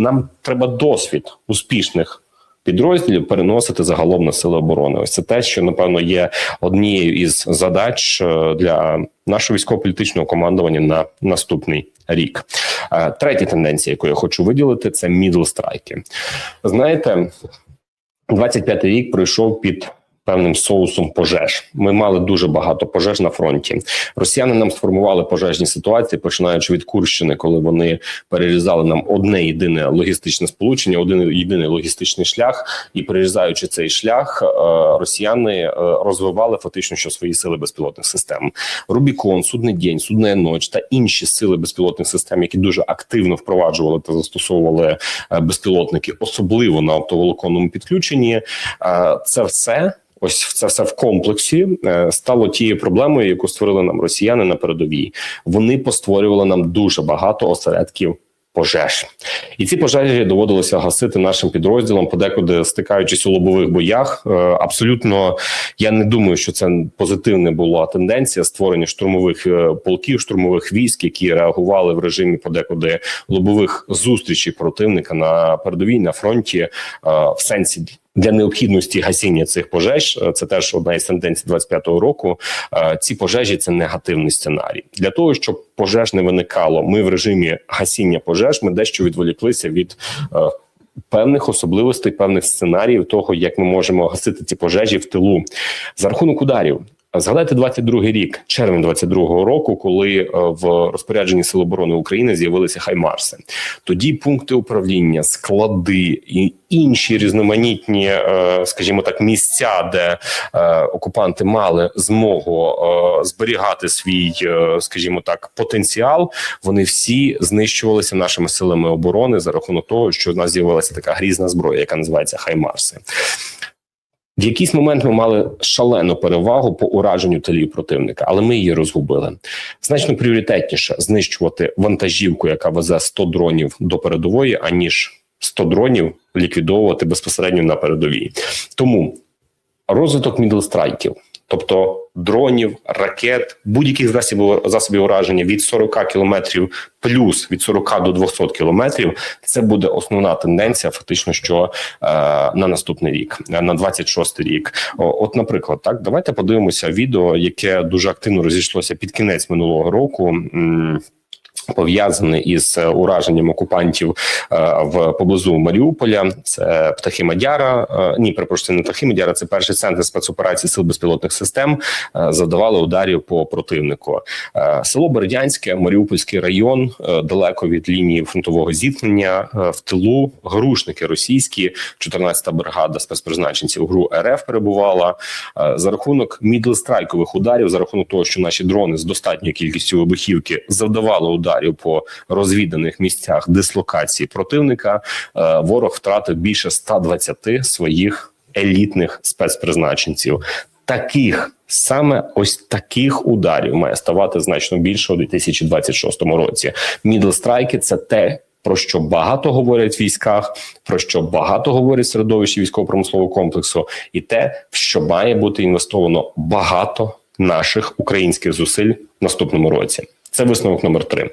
нам треба досвід успішних. Підрозділів переносити загалом на сили оборони. Ось це те, що напевно є однією із задач е, для нашого військово-політичного командування на наступний рік. Е, Третя тенденція, яку я хочу виділити, це мідл страйки. Знаєте, 25-й рік пройшов під певним соусом пожеж. Ми мали дуже багато пожеж на фронті. Росіяни нам сформували пожежні ситуації, починаючи від Курщини, коли вони перерізали нам одне єдине логістичне сполучення, один єдиний логістичний шлях, і перерізаючи цей шлях, е, росіяни е, розвивали фактично що свої сили безпілотних систем. Рубікон, судний день, судна ніч та інші сили безпілотних систем, які дуже активно впроваджували та застосовували е, безпілотники, особливо на оптоволоконному підключенні. Це все. Ось це все в комплексі е, стало тією проблемою, яку створили нам росіяни на передовій. Вони постворювали нам дуже багато осередків пожеж, і ці пожежі доводилося гасити нашим підрозділам, подекуди стикаючись у лобових боях. Е, Абсолютно я не думаю, що це позитивна була тенденція створення штурмових е, полків, штурмових військ, які реагували в режимі подекуди лобових зустрічей противника на передовій на фронті в сенсі. Для необхідності гасіння цих пожеж е, це теж одна із тенденцій 25-го року. Е, Ці пожежі це негативний сценарій. Для того щоб пожеж не виникало, ми в режимі гасіння пожеж. Ми дещо відволіклися від е, певних особливостей, певних сценаріїв того, як ми можемо гасити ці пожежі в тилу за рахунок ударів. Згадайте 22-й рік, червень 22-го року, коли е, в розпорядженні Сил оборони України з'явилися хаймарси. Тоді пункти управління, склади і інші різноманітні, е, скажімо так, місця, де е, окупанти мали змогу зберігати свій, скажімо так, потенціал. Вони всі знищувалися нашими силами оборони за рахунок того, що в нас з'явилася така грізна зброя, яка називається хаймарси. В якийсь момент ми мали шалену перевагу по ураженню талів противника, але ми її розгубили. Значно пріоритетніше знищувати вантажівку, яка везе 100 дронів до передової, аніж 100 дронів ліквідовувати безпосередньо на передовій. Тому розвиток мідлстрайків, тобто дронів, ракет, будь-яких засобів засобів ураження від 40 кілометрів плюс від 40 до 200 кілометрів. Це буде основна тенденція, фактично, що е, на наступний рік, е, на 26 рік. От, наприклад, так давайте подивимося відео, яке дуже активно розійшлося під кінець минулого року. М, Пов'язане із е, ураженням окупантів е, в поблизу Маріуполя, це птахи Мадяра. Е, ні, перепрошую, не птахи Мадяра. Це перший центр спецоперацій сил безпілотних систем. Завдавали ударів по противнику. Село Бердянське, Маріупольський район, далеко від лінії фронтового зіткнення. В тилу грушники російські, 14-та бригада спецпризначенців ГРУ РФ перебувала за рахунок мідлстрайкових ударів, за рахунок того, що наші дрони з достатньою кількістю вибухівки завдавали ударів по розвіданих місцях дислокації противника. е, Ворог втратив більше 120 своїх елітних спецпризначенців. Таких саме ось таких ударів має ставати значно більше у 2026 році. Мідлстрайки це те. Про що багато говорять в військах, про що багато говорять середовищі військово-промислового комплексу, і те, в що має бути інвестовано багато наших українських зусиль в наступному році. Це висновок номер три.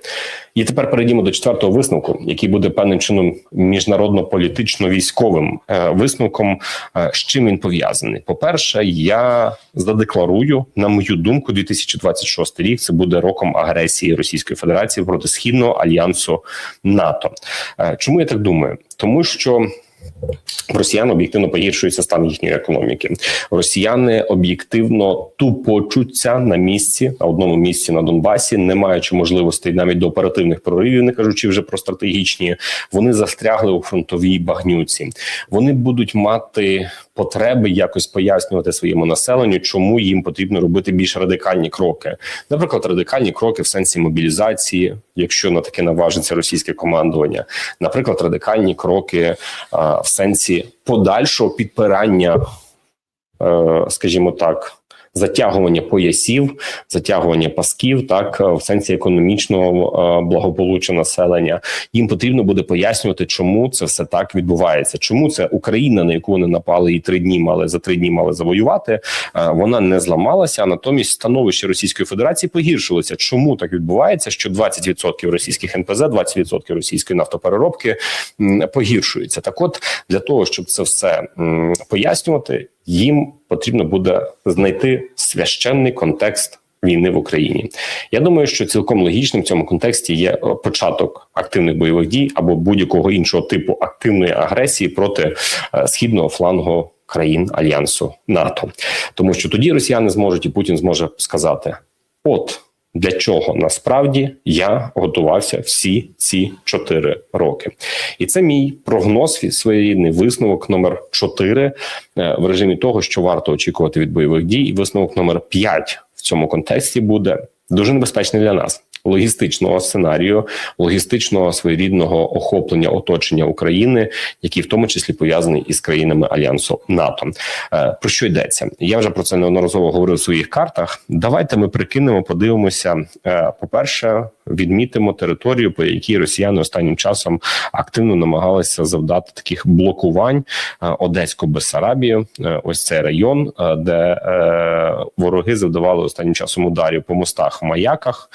І тепер перейдімо до четвертого висновку, який буде певним чином міжнародно-політично-військовим е, висновком. Е, з чим він пов'язаний? По перше, я задекларую, на мою думку, 2026 рік це буде роком агресії Російської Федерації проти східного альянсу НАТО. Е, Чому я так думаю? Тому що в росіян об'єктивно погіршується стан їхньої економіки. Росіяни об'єктивно тупочуться на місці на одному місці на Донбасі, не маючи можливостей навіть до оперативних проривів, не кажучи вже про стратегічні. Вони застрягли у фронтовій багнюці. Вони будуть мати потреби якось пояснювати своєму населенню, чому їм потрібно робити більш радикальні кроки. Наприклад, радикальні кроки в сенсі мобілізації, якщо на таке наважиться російське командування, наприклад, радикальні кроки а, в сенсі подальшого підпирання, е, скажімо так. Затягування поясів, затягування пасків, так в сенсі економічного благополуччя населення. Їм потрібно буде пояснювати, чому це все так відбувається. Чому це Україна, на яку вони напали і три дні мали за три дні мали завоювати. Вона не зламалася, а натомість становище Російської Федерації погіршилося. Чому так відбувається? Що 20% російських НПЗ, 20% російської нафтопереробки погіршуються. Так, от для того, щоб це все пояснювати, їм потрібно буде знайти священний контекст. Війни в Україні, я думаю, що цілком логічним в цьому контексті є початок активних бойових дій або будь-якого іншого типу активної агресії проти е, східного флангу країн альянсу НАТО, тому що тоді Росіяни зможуть і Путін зможе сказати: от для чого? Насправді я готувався всі ці чотири роки, і це мій прогноз своєрідний висновок номер 4 е, в режимі того, що варто очікувати від бойових дій. І висновок номер 5 в цьому контексті буде дуже небезпечний для нас логістичного сценарію, логістичного своєрідного охоплення оточення України, який в тому числі пов'язаний із країнами альянсу НАТО. Е, про що йдеться? Я вже про це неодноразово говорив у своїх картах. Давайте ми прикинемо, подивимося. Е, По перше, відмітимо територію, по якій росіяни останнім часом активно намагалися завдати таких блокувань е, Одеську Бессарабію. Ось цей район, де вороги завдавали останнім часом ударів по мостах, маяках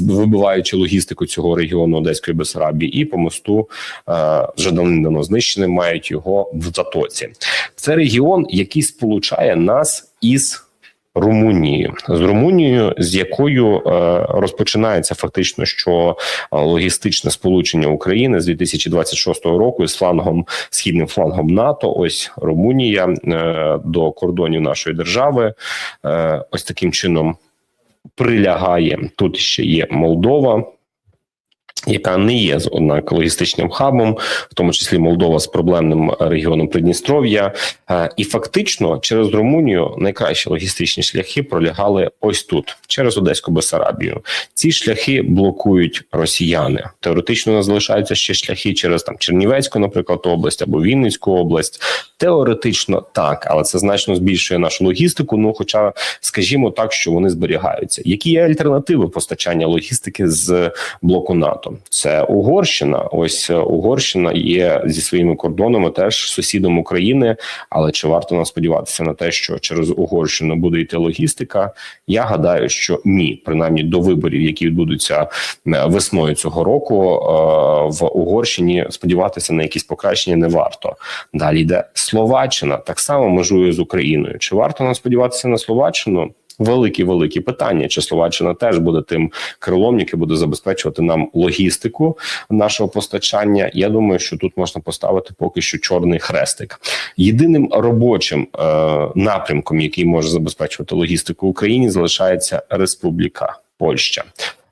вибиваючи логістику цього регіону Одеської Бесарабії, і по мосту е, вже давним-давно знищеним мають його в затоці. Це регіон, який сполучає нас із. Румунією з Румунією, з якою е, розпочинається фактично що е, логістичне сполучення України з 2026 року з флангом східним флангом НАТО. Ось Румунія е, до кордонів нашої держави. Ось таким чином прилягає. Тут ще є Молдова. Яка не є однак логістичним хабом, в тому числі Молдова з проблемним регіоном Придністров'я, е, і фактично через Румунію найкращі логістичні шляхи пролягали ось тут, через Одеську Бесарабію. Ці шляхи блокують росіяни. Теоретично у нас залишаються ще шляхи через там Чернівецьку, наприклад, область або Вінницьку область. Теоретично так, але це значно збільшує нашу логістику. Ну, хоча, скажімо так, що вони зберігаються. Які є альтернативи постачання логістики з блоку НАТО? Це Угорщина. Ось е, Угорщина є зі своїми кордонами теж сусідом України. Але чи варто нам сподіватися на те, що через Угорщину буде йти логістика? Я гадаю, що ні, принаймні до виборів, які відбудуться е, весною цього року, е, в Угорщині сподіватися на якісь покращення не варто. Далі йде Словаччина так само межує з Україною. Чи варто нам сподіватися на Словаччину? Великі великі питання. Чи Словаччина теж буде тим крилом, який буде забезпечувати нам логістику нашого постачання? Я думаю, що тут можна поставити поки що чорний хрестик. Єдиним робочим е, напрямком, який може забезпечувати логістику Україні, залишається Республіка Польща.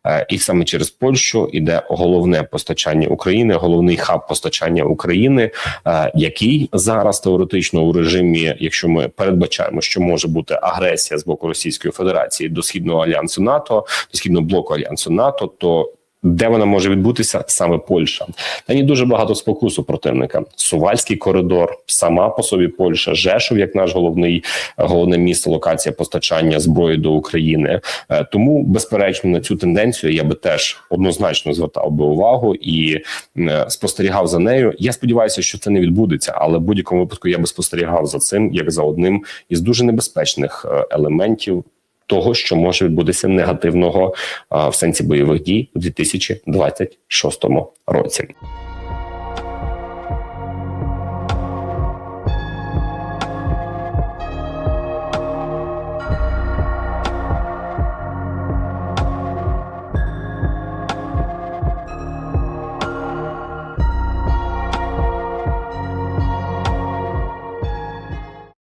Е, і саме через Польщу іде головне постачання України, головний хаб постачання України, е, який зараз теоретично у режимі, якщо ми передбачаємо, що може бути агресія з боку Російської Федерації до східного альянсу НАТО, до східного блоку альянсу НАТО, то де вона може відбутися саме Польща? Та ні дуже багато спокусу противника. Сувальський коридор, сама по собі Польща, Жешов, як наш головний головне місце локація постачання зброї до України. Е, тому, безперечно, на цю тенденцію я би теж однозначно звертав би увагу і е, спостерігав за нею. Я сподіваюся, що це не відбудеться, але в будь-якому випадку я би спостерігав за цим як за одним із дуже небезпечних е, елементів того, що може відбутися негативного в сенсі бойових дій у 2026 році.